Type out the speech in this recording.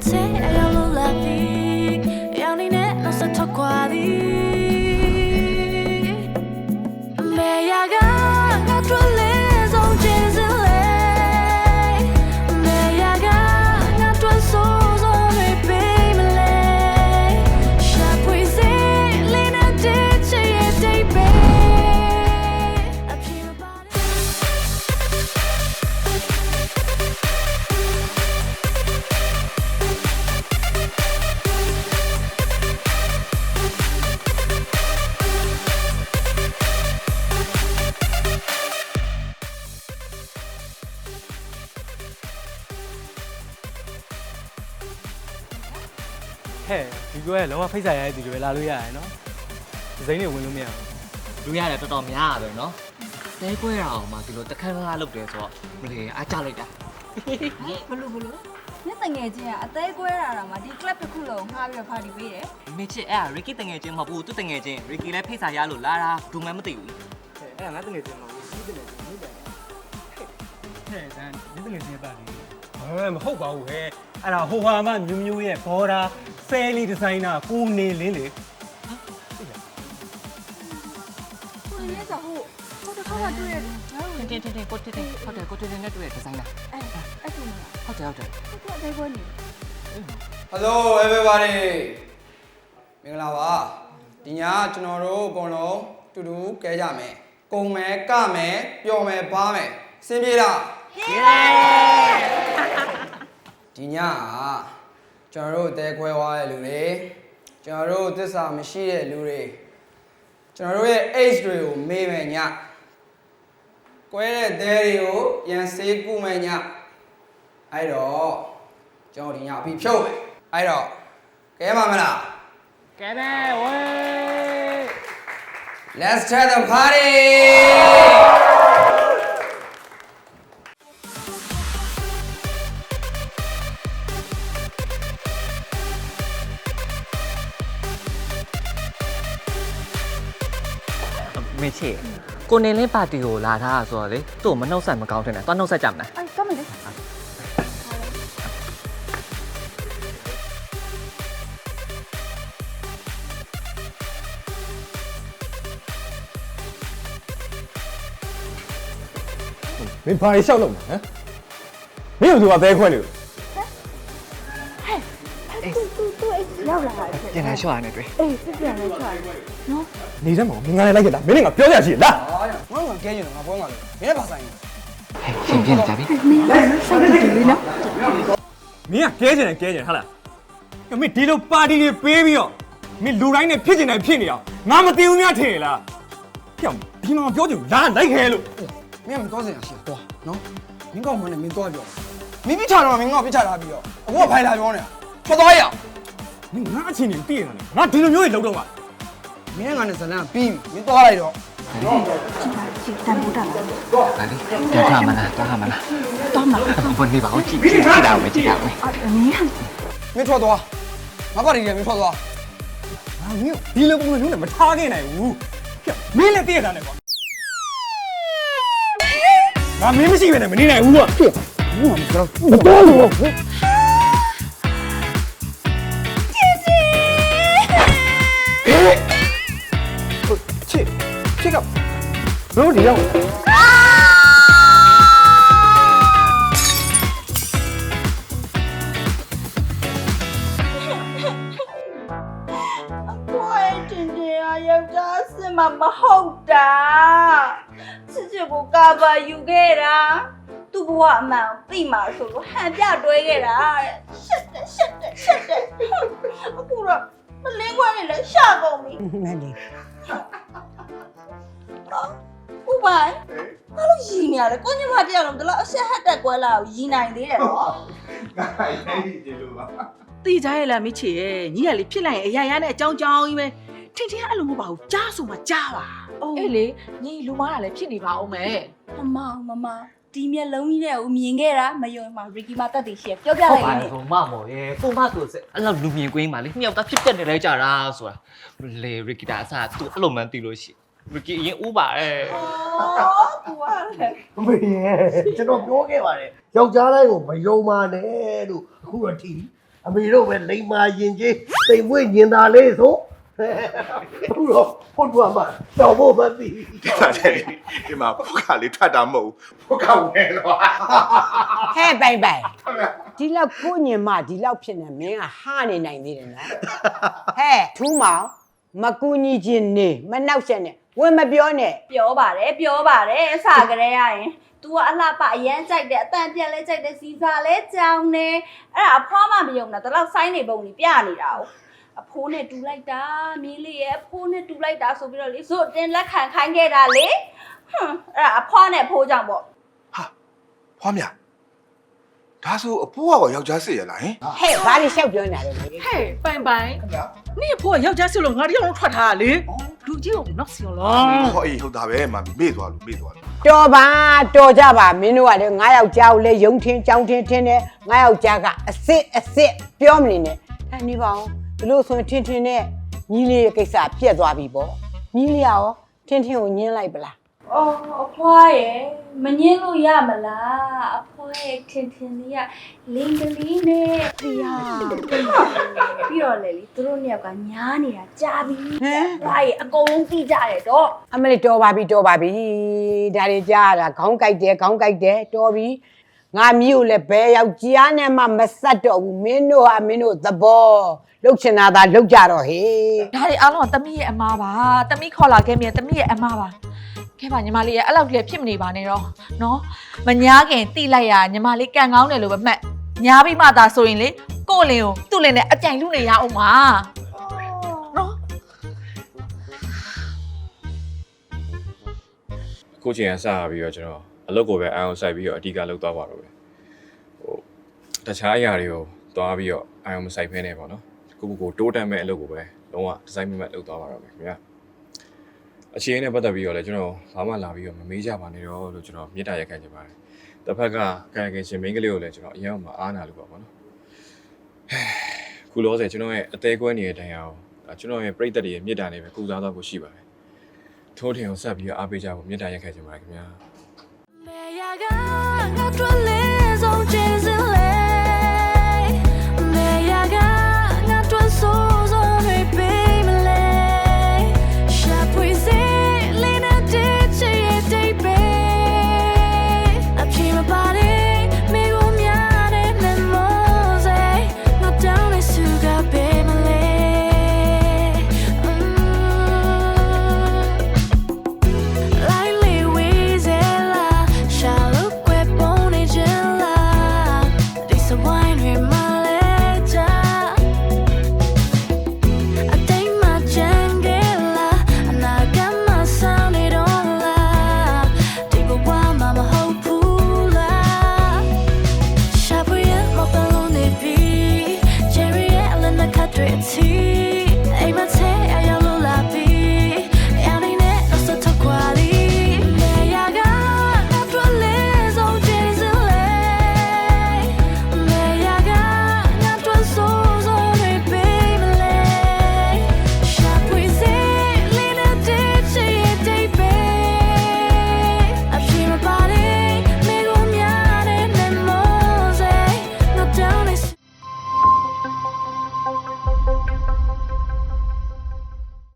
take ပြောရလုံးဝဖိတ်ဆိုင်ရတဲ့သူတွေပဲလာလို့ရတယ်နော်ဒီစိမ့်တွေဝင်လို့မရဘူးလူရတယ်တော်တော်များရပဲနော်တဲကွဲရအောင်မှဒီလိုတခန်းကားလုပ်တယ်ဆိုတော့မလေးအားကြလိုက်တာဘလို့ဘလို့ညတငယ်ချင်းကအသေးကွဲတာတော့မှဒီ club တစ်ခုလုံးငှားပြီးတော့ party ပေးတယ်မင်းချစ်အဲ့ဒါရီကီတငယ်ချင်းမဟုတ်ဘူးသူတငယ်ချင်းရီကီလည်းဖိတ်စာရလို့လာတာဒုမှမသိဘူးအဲ့ဒါငါတငယ်ချင်းမဟုတ်ဘူးဒီတငယ်ချင်းမိတယ်ဟဲ့ဒါဒီတငယ်ချင်းပါလေဟဲ့မဟုတ်ပါဘူးဟဲ့ အဲ့ဒါဟိုဟာမမျိုးမျိုးရဲ့ဘော်ဒါဆယ်လီဒီဇိုင်နာကိုနေလင်းလေကိုရင်းစားဟိုဟိုတစ်ခါကတွေ့ရတယ်ငါတို့တင်းတင်းတင်းကိုတင်းတင်းဟုတ်တယ်ကိုတင်းတင်းနဲ့တွေ့တဲ့ဒီဇိုင်နာအဲ့အဲ့ဒီမှာဟုတ်တယ်ဟုတ်တယ်သူကအသေးကွဲနေ Hello everybody မင်္ဂလာပါဒီညကျွန်တော်တို့အကုန်လုံးတူတူကဲကြမယ်ကုံမယ်ကမယ်ပျော်မယ်ပါမယ်စင်ပြေလား ဒီညကကျွန်တော်တို့တဲခွဲသွားတဲ့လူတွေကျွန်တော်တို့သစ္စာမရှိတဲ့လူတွေကျွန်တော်တို့ရဲ့ age တွေကိုမေးမယ်ညကွဲတဲ့တဲတွေကိုပြန်ဆေးကုမယ်ညအဲ့တော့ကျွန်တော်ဒီညအပြီးဖြုတ်မယ်အဲ့တော့ကဲပါမလားကဲတယ်ဝေး Let's start the party! မင်းချစ်ကိုနေလင်းပါတီကိုလာထားဆိုတော့လေသူ့ကိုမနှုတ်ဆက်မကောင်းထင်တယ်သွားနှုတ်ဆက်ကြမလားအဲ့ကမ်းမယ်လေမင်းဘာတွေရှောက်လို့လဲဟမ်မင်းတို့ကဘဲခွဲနေလို့သူသူသူ အဲ့ရောက်လာတယ်ပြန်လာရှော့ရနေတွေ့အေးစစ်ပြန်လဲချွာနော်နေစမ်းမအောင်မင်းငါလည်းလိုက်ခဲ့တာမင်းလည်းငါပြောရရှိလားအာရငါငါကဲရင်ငါပွဲမှာလေမင်းလည်းပါဆိုင်နေဟဲ့ပြန်ပြန်ကြပြီမင်းကစိုက်တယ်လေနော်မင်းကကဲကျင်တယ်ကဲကျင်တယ်ဟုတ်လားမင်းဒီလိုပါတီတွေပေးပြီးတော့မင်းလူတိုင်းနဲ့ဖြစ်ကျင်တယ်ဖြစ်နေအောင်ငါမသိဘူးများထင်လားပြောင်းဒီမှာပြောချင်လာလိုက်ခဲလို့မင်းကမတော်စင်ရရှိတော့နော်မင်းကောက်မှလည်းမင်းတော့ပြောမင်းပြချတော့မင်းကောက်ပြချထားပြီးတော့အခုကဖိုင်လာပြောနေတာ ထွက်သွားရအောင်မင်းငါအချင်းကြီးတည်နေတယ်ငါဒီလိုမျိုးကြီးလောက်တော့ပါမင်းကငါနဲ့ဇလန်ပြီးပြီမင်းသွားလိုက်တော့ချစ်တန်ဘူးတာလားလာလေပြန်ထားမလားသွားထားမလားတော့မှာဘယ်နေပါဦးကြည့်ကြည့်ကြည့်တာပဲကြည့်တာပဲအဲ့မင်းမင်းထွက်သွားငါပါတီကမင်းထွက်သွားငါမင်းဒီလိုပုံစံမျိုးနဲ့မထားခဲ့နိုင်ဘူးပြောင်းမင်းလည်းတည်တာနဲ့ကွာငါမင်းမရှိဘဲနဲ့မနေနိုင်ဘူးကွာပြောင်းဘူးကမတော်ဘူးတော်လို့ ချစ်ချစ်ကဘလို့ဒီရောက်ကိုယ်တင်တင်အယောက်ျားစင်မမဟုတ်တာချစ်ချစ်ကိုကာဗာယူခဲ့တာသူ့ဘဝအမှန်ကိုသိမှာဆိုလို့ဟန်ပြတွဲခဲ့တာတဲ့ရှက်တယ်ရှက်တယ်ရှက်တယ်အခုတော့ မလင်းခွဲနေလဲရှာကုန်ပြီနဲ့လေဥပိုင်ဘာလို့ရီနေရလဲကိုညမတယောက်လုံးဒီလောက်အဆက်ဟတ်တက်ကွဲလာကိုရီနိုင်သေးတယ်နော်တီးကြရဲ့လားမိချေရဲ့ညီကလေဖြစ်လိုက်ရင်အရာရာနဲ့အကြောင်းကြောင်းကြီးပဲထင်ထင်အဲ့လိုမဟုတ်ပါဘူးကြားဆိုမှကြားပါအေးလေညီလူမားတာလည်းဖြစ်နေပါအောင်မယ်မမမမ ဒီမျက်လုံးကြီးနဲ့ကိုမြင်ခဲ့တာမယုံမှာရီကီမာတက်တည်ရှေ့ပြောပြဟုတ်လိုက်ပါရလေင်ဟိုမမော်ရေပုံမဆိုအဲ့လောက်လူမြင်ကွင်းပါလေမြောက်သားဖြစ်တက်နေလဲကြတာဆိုတာလေရီကီတာအစားသူအဲ့လိုမှန်းသိလို့ရှိရီကီအရင်ဦးပါရဲ့ အော်သူကလည်းအမေရဲ့ကျွန်တော်ပြောခဲ့ပါတယ်ယောက်ျားတိုင်းကိုမယုံပါနဲ့လို့အခုအထိအမေတို့ပဲလိမ္မာရင်ကြီးတိမ်မွေ့ညင်သာလေးဆို အခုတော့ဖွတ်သွားမှတော့ဖို့မသိတယ်ဒီမှာဖုတ်ခါလေးထွက်တာမဟုတ်ဘူးဖုတ်ခါဝင်တော့ဟဲ့ပိုင်ပိုင်ဒီလောက်ကိုညင်မဒီလောက်ဖြစ်နေမင်းကဟာနေနိုင်သေးတယ်နော်ဟဲ့ထူးမောင်မကူညီခြင်းနေမနှောက်ရက်နဲ့ဝင်မပြောနဲ့ပြောပါတယ်ပြောပါတယ်အစကတည်းကရင် तू ကအလှပအရန်ကြိုက်တယ်အတန်ပြက်လဲကြိုက်တယ်စီစာလဲကြောင်းနေအဲ့ဒါအဖွားမှမယုံတာဒါတော့ဆိုင်းနေပုံကြီးပြနေတာ哦 အဖိုးနဲ့တူလိုက်တာမင်းလေးရဲ့အဖိုးနဲ့တူလိုက်တာဆိုပြီးတော့လေဇွတ်တင်လက်ခံခိုင်းခဲ့တာလေဟွန်းအဲ့ဒါအဖွားနဲ့ဖိုးကြောင့်ပေါ့ဟာဖွားမြဒါဆိုအဖိုးကတော့ယောက်ျားစစ်ရလားဟင်ဟဲ့ဘာလို့ရှောက်ပြောနေတာလဲဟဲ့ပိုင်ပိုင်နင့်ဖို့ယောက်ျားစစ်လို့ငါတယောက်ထွက်ထားတာလေလူကြီးကိုနောက်စီရောလားဟောအေးဟုတ်တာပဲမမမေ့သွားလို့မေ့သွားလို့တော်ပါတော်ကြပါမင်းတို့ကလည်းငါယောက်ျားကိုလည်းယုံထင်းကြောင်းထင်းထင်းတယ်ငါယောက်ျားကအစ်စ်အစ်စ်ပြောမနေနဲ့အဲ့ဒီပါအောင် ဘလို့ဆိုရင်ထင်းထင်းနဲ့ညီလေးရဲ့ကိစ္စပြက်သွားပြီပေါ့ညီလေးရောထင်းထင်းကိုညင်းလိုက်ပလားအော်အဖွားရဲ့မငင်းလို့ရမလားအဖွားရဲ့ထင်ထင်လေးကလင်းကလေးနဲ့ဖေရပြီးတော့လေလေသူတို့နှစ်ယောက်ကညားနေတာကြာပြီဟမ်ဘာရဲ့အကုန်လုံးသိကြတယ်တော့အမလေးတော်ပါပြီတော်ပါပြီဒါတွေကြားရတာခေါင်းကြိုက်တယ်ခေါင်းကြိုက်တယ်တော်ပြီ ငါမျိုးလည်းဘယ်ယောက်ျားနဲ့မှမဆက်တော့ဘူးမင်းတို့ဟာမင်းတို့သဘောလှုပ်ချင်တာသာလှုပ်ကြတော့ဟေးဒါတွေအားလုံးကတမီးရဲ့အမားပါတမီးခေါ်လာခဲ့မြန်တမီးရဲ့အမားပါခဲပါညီမလေးရဲ့အဲ့လောက်ကြီးဖြစ်မနေပါနဲ့တော့နော်မညာခင်တိလိုက်ရညီမလေးကန်ကောင်းတယ်လို့ပဲမှတ်ညာပြီးမှသာဆိုရင်လေကို့လင်ကိုသူ့လင်နဲ့အကြိုင်လူနေရအောင်ပါနော်ကိုချင်းကစရပြီးတော့ကျွန်တော် အလုပ်ကိုပဲအာရုံစိုက်ပြီးတော့အဓိကလုပ်သွားပါတော့ပဲဟိုတခြားအရာတွေကိုသွားပြီးတော့အာရုံမစိုက်ဖဲနေပေါ့နော်ကိုကိုကိုတိုးတက်မဲ့အလုပ်ကိုပဲလုံးဝဒီဇိုင်းမဲ့လုပ်သွားပါတော့ပဲခင်ဗျာအခြေအနေနဲ့ပတ်သက်ပြီးတော့လည်းကျွန်တော်ဘာမှလာပြီးတော့မမေးကြပါနဲ့တော့လို့ကျွန်တော်မေတ္တာရက်ခံချင်ပါတယ်တစ်ဖက်ကကာယကင်ရှင်မင်းကလေးကိုလည်းကျွန်တော်အရင်ကမှအားနာလို့ပါပေါ့နော်ခုလောဆယ်ကျွန်တော်ရဲ့အသေးကွဲနေတဲ့တိုင်အောင်ဒါကျွန်တော်ရဲ့ပြိတ္တတွေရဲ့မေတ္တာနဲ့ပဲကုစားသွားဖို့ရှိပါတယ်ထိုးထင်အောင်ဆက်ပြီးတော့အားပေးကြဖို့မေတ္တာရက်ခံချင်ပါတယ်ခင်ဗျာ ကငါတို့လေးဆုံးချင်